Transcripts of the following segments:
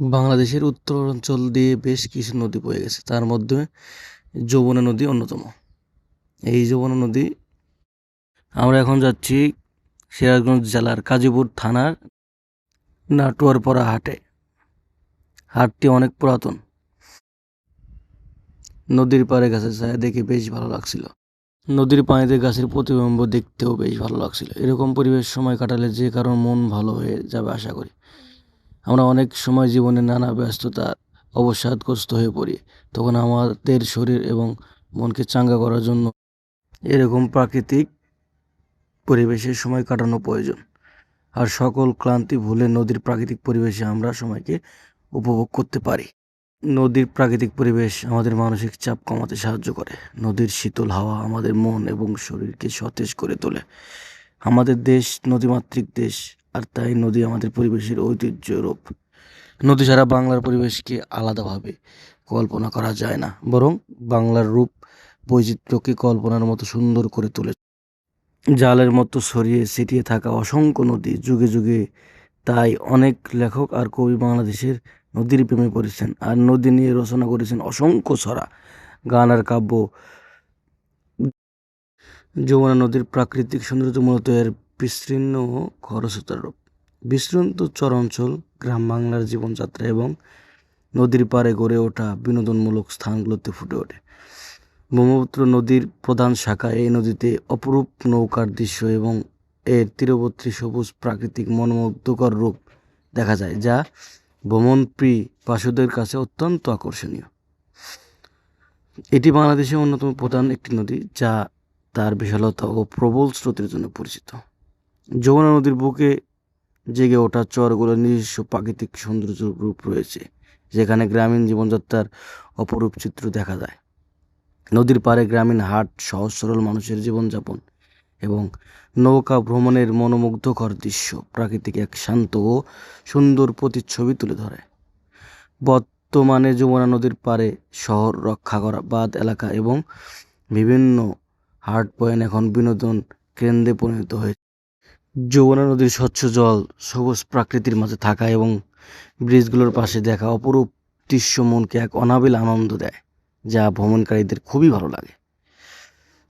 বাংলাদেশের উত্তরাঞ্চল দিয়ে বেশ কিছু নদী বয়ে গেছে। তার মধ্যে যমুনা নদী অন্যতম। এই যমুনা নদী আমরা এখন যাচ্ছি সিরাজগঞ্জ জেলার কাজীপুর থানার নাটোয়ারপাড়া হাটে। হাটটি অনেক পুরাতন। নদীর পাড়ে গাছের ছায়া দেখে বেশ ভালো লাগছিল। নদীর পানিতে গাছের প্রতিবিম্ব দেখতেও বেশ ভালো লাগছিল। এরকম পরিবেশ সময় কাটালে যে কারণ মন ভালো হয়ে যাবে আশা করি। আমরা অনেক সময় জীবনে নানা ব্যস্ততার অবসাদগ্রস্ত হয়ে পড়ি। তখন আমাদের শরীর এবং মনকে চাঙ্গা করার জন্য এরকম প্রাকৃতিক পরিবেশে সময় কাটানো প্রয়োজন। আর সকল ক্লান্তি ভুলে নদীর প্রাকৃতিক পরিবেশে আমরা সময়কে উপভোগ করতে পারি। নদীর প্রাকৃতিক পরিবেশ আমাদের মানসিক চাপ কমাতে সাহায্য করে। নদীর শীতল হাওয়া আমাদের মন এবং শরীরকে সতেজ করে তোলে। আমাদের দেশ নদীমাতৃক দেশ। আর তাই নদী আমাদের পরিবেশের ঐতিহ্য রূপ। নদী ছাড়া বাংলার পরিবেশকে আলাদাভাবে কল্পনা করা যায় না, বরং বাংলার রূপ বৈচিত্র্যকে কল্পনার মতো সুন্দর করে তোলে। জালের মতো ছড়িয়ে ছিটিয়ে থাকা অসংখ্য নদী যুগে যুগে তাই অনেক লেখক আর কবি বাংলাদেশের নদীর প্রেমে পড়েছেন আর নদী নিয়ে রচনা করেছেন অসংখ্য ছড়া, গান আর কাব্য। যমুনা নদীর প্রাকৃতিক সৌন্দর্য মূলত এর বিস্তীর্ণ খরস্রোতার রূপ। বিস্তৃত চরাঞ্চল, গ্রাম বাংলার জীবনযাত্রা এবং নদীর পাড়ে গড়ে ওঠা বিনোদনমূলক স্থানগুলোতে ফুটে ওঠে। ব্রহ্মপুত্র নদীর প্রধান শাখা এই নদীতে অপরূপ নৌকার দৃশ্য এবং এর তীরবর্তী সবুজ প্রাকৃতিক মনোমুগ্ধকর রূপ দেখা যায়, যা ভ্রমণপ্রিয় পাশুদের কাছে অত্যন্ত আকর্ষণীয়। এটি বাংলাদেশের অন্যতম প্রধান একটি নদী, যা তার বিশালতা ও প্রবল স্রোতের জন্য পরিচিত। যমুনা নদীর বুকে জেগে ওঠা চরগুলোর নিজস্ব প্রাকৃতিক সৌন্দর্য রূপ রয়েছে, যেখানে গ্রামীণ জীবনযাত্রার অপরূপ চিত্র দেখা যায়। নদীর পাড়ে গ্রামীণ হাট, সহজ সরল মানুষের জীবনযাপন এবং নৌকা ভ্রমণের মনোমুগ্ধকর দৃশ্য প্রাকৃতিক এক শান্ত ও সুন্দর প্রতিচ্ছবি তুলে ধরে। বর্তমানে যমুনা নদীর পাড়ে শহর রক্ষা করা বাদ এলাকা এবং বিভিন্ন হাট পয়েন্ট এখন বিনোদন কেন্দ্রে পরিণত হয়েছে। যমুনা নদীর স্বচ্ছ জল সবুজ প্রাকৃতির মাঝে থাকা এবং ব্রিজগুলোর পাশে দেখা অপরূপ দৃশ্য মনকে এক অনাবিল আনন্দ দেয়, যা ভ্রমণকারীদের খুবই ভালো লাগে।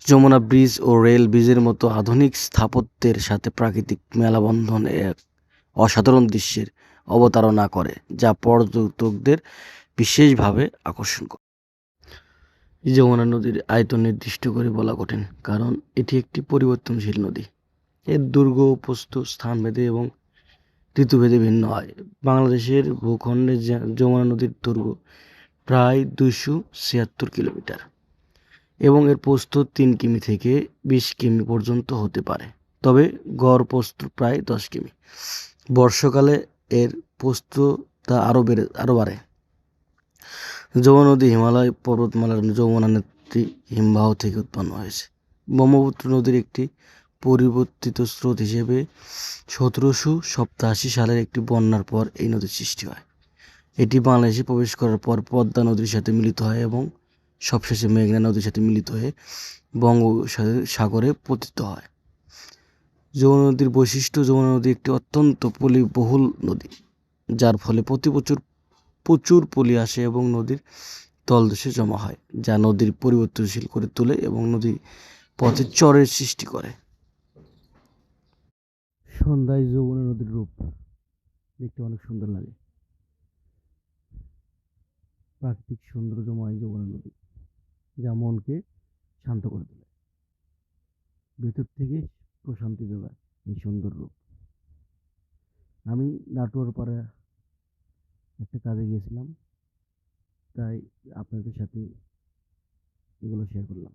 যমুনা ব্রিজ ও রেল ব্রিজের মতো আধুনিক স্থাপত্যের সাথে প্রাকৃতিক মেলাবন্ধন এক অসাধারণ দৃশ্যের অবতারণা করে, যা পর্যটকদের বিশেষভাবে আকর্ষণ করে। যমুনা নদীর আয়তন নির্দিষ্ট করে বলা কঠিন, কারণ এটি একটি পরিবর্তনশীল নদী। এর দুর্গ প্রস্থ স্থানভেদে এবং ঋতুভেদে ভিন্ন হয়। বাংলাদেশের ভূখণ্ডে যমুনা নদীর দুর্গ প্রায় দুইশো ছিয়াত্তর কিলোমিটার এবং এর প্রস্থ তিন কিমি থেকে বিশ কিমি পর্যন্ত হতে পারে। তবে গড় প্রস্থ প্রায় দশ কিমি। বর্ষাকালে এর প্রস্থতা আরও বেড়ে, আরও বাড়ে। যমুনা নদী হিমালয় পর্বতমালার যমুনা নেত্রী হিমবাহ থেকে উৎপন্ন হয়েছে। ব্রহ্মপুত্র নদীর একটি পরিবর্তিত স্রোত হিসেবে সতেরোশো সপ্তাশি সালের একটি বন্যার পর এই নদীর সৃষ্টি হয়। এটি বাংলাদেশে প্রবেশ করার পর পদ্মা নদীর সাথে মিলিত হয় এবং সবশেষে মেঘনা নদীর সাথে মিলিত হয়ে বঙ্গোপসাগরে পতিত হয়। যমুনা নদীর বৈশিষ্ট্য, যমুনা নদী একটি অত্যন্ত পলিবহুল নদী, যার ফলে প্রতি বছর প্রচুর পলি আসে এবং নদীর তলদেশে জমা হয়, যা নদীর পরিবর্তনশীল করে তোলে এবং নদী পথে চরের সৃষ্টি করে। সন্ধ্যায় যৌবনের নদীর রূপ। দেখতে অনেক সুন্দর লাগে। প্রাকৃতিক সৌন্দর্যময় যৌবনের নদী, যা মনকে শান্ত করে তোলে। ভেতর থেকে প্রশান্তি যোগায় এই সুন্দর রূপ। আমি নাটোয়ার পাড়া একটা কাজে গিয়েছিলাম, তাই আপনাদের সাথে এগুলো শেয়ার করলাম।